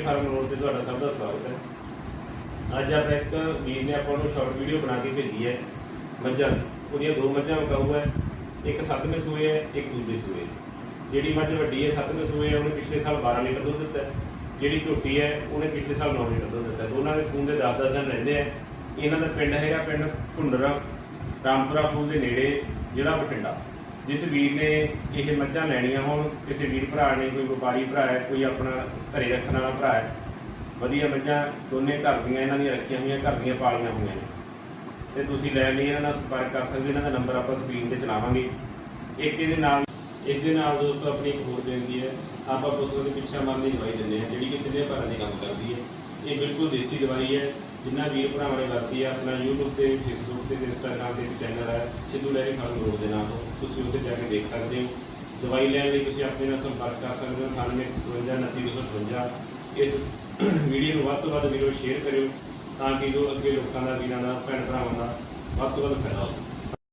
Farm road ਤੇ ਤੁਹਾਡਾ ਸਭ ਦਾ ਸਵਾਗਤ ਹੈ। ਅੱਜ ਆਪਾਂ ਇੱਕ ਵੀਰ ਨੇ ਆਪਾਂ ਨੂੰ ਸ਼ਾਰਟ ਵੀਡੀਓ ਬਣਾ ਕੇ ਭੇਜੀ ਹੈ, ਮੱਝਾਂ ਉਹਦੀਆਂ ਦੋ ਮੱਝਾਂ ਮਕਾਊ ਹੈ, ਇੱਕ ਸੱਤਵੇਂ ਸੂਏ ਹੈ, ਇੱਕ ਦੂਜੇ ਸੂਏ ਜਿਹੜੀ ਮੱਝ ਵੱਡੀ ਹੈ, ਸੱਤਵੇਂ ਸੂਏ ਹੈ, ਉਹਨੇ ਪਿਛਲੇ ਸਾਲ 12 ਲੀਟਰ ਦੁੱਧ ਦਿੱਤਾ ਹੈ। ਜਿਹੜੀ ਝੋਟੀ ਹੈ, ਉਹਨੇ ਪਿਛਲੇ ਸਾਲ 9 ਲੀਟਰ ਦੁੱਧ ਦਿੱਤਾ ਦੋਨਾਂ ਦੇ ਸੂਣ ਦੇ 10-10 ਦਿਨ ਰਹਿੰਦੇ ਆ। ਇਹਨਾਂ ਦਾ ਪਿੰਡ ਹੈਗਾ ਪਿੰਡ ਭੁੰਡਰਾ, ਰਾਮਪੁਰਾ ਫੂਲ ਦੇ ਨੇੜੇ, ਜ਼ਿਲ੍ਹਾ ਬਠਿੰਡਾ। ਜਿਸ ਵੀਰ ਨੇ ਇਹ ਮੱਝਾਂ ਲੈਣੀਆਂ ਹੋਣ, ਕਿਸੇ ਵੀਰ ਭਰਾ ਨੇ, ਕੋਈ ਵਪਾਰੀ ਭਰਾ ਹੈ, ਕੋਈ ਆਪਣਾ ਘਰੇ ਰੱਖਣ ਵਾਲਾ ਭਰਾ ਹੈ, ਵਧੀਆ ਮੱਝਾਂ ਦੋਨੇ ਘਰ ਦੀਆਂ, ਇਹਨਾਂ ਦੀਆਂ ਰੱਖੀਆਂ ਹੋਈਆਂ, ਘਰ ਦੀਆਂ ਪਾਲੀਆਂ ਹੋਈਆਂ ਨੇ ਤੇ ਤੁਸੀਂ ਲੈਣ ਲਈ, ਇਹਨਾਂ ਨਾਲ ਸੰਪਰਕ ਕਰ ਸਕਦੇ ਹੋ। ਇਹਨਾਂ ਦਾ ਨੰਬਰ ਆਪਾਂ ਸਕਰੀਨ ਤੇ ਚਲਾਵਾਂਗੇ ਇੱਕ ਇਹਦੇ ਨਾਲ, ਇਸ ਦੇ ਨਾਲ ਦੋਸਤੋ, ਆਪਣੀ ਇੱਕ ਹੋਰ ਬੇਨਤੀ ਹੈ, ਆਪਾਂ ਪਸ਼ੂਆਂ ਦੇ ਪਿੱਛਾ ਮਾਰਨ ਦੀ ਦਵਾਈ ਦਿੰਦੇ ਹਾਂ, ਜਿਹੜੀ ਕਿ ਤਿੰਨੇ ਭਰਾਂ ਦੇ ਕੰਮ ਕਰਦੀ ਹੈ ਇਹ ਬਿਲਕੁਲ ਦੇਸੀ ਦਵਾਈ ਹੈ। ਜਿੰਨਾ ਵੀਰ ਭਰਾਵਾਂ ਨੇ ਵਰਤੀ ਹੈ ਆਪਣਾ YouTube ਤੇ, Facebook ਤੇ ਤੇ Instagram ਤੇ ਇੱਕ ਚੈਨਲ ਹੈ ਸਿੱਧੂ ਲਹਿਰੀ ਫਾਰਮ ਰੋਡ ਦੇ ਨਾਮ ਤੋਂ। ਤੁਸੀਂ ਉੱਥੇ ਜਾ ਕੇ ਦੇਖ ਸਕਦੇ ਹੋ। ਦਵਾਈ ਲੈਣ ਲਈ ਤੁਸੀਂ ਆਪਣੇ ਨਾਲ ਸੰਪਰਕ ਕਰ ਸਕਦੇ ਹੋ। 9857 ਇਸ ਵੀਡੀਓ ਨੂੰ ਵੱਧ ਤੋਂ ਵੱਧ ਵੀਡੀਓ ਸ਼ੇਅਰ ਕਰਿਓ, ਤਾਂ ਕਿ ਜੋ ਅੱਗੇ ਲੋਕਾਂ ਦਾ, ਵੀਰਾਂ ਦਾ, ਭੈਣ ਭਰਾਵਾਂ ਦਾ ਵੱਧ ਤੋਂ ਵੱਧ ਫਾਇਦਾ ਹੋਵੇ।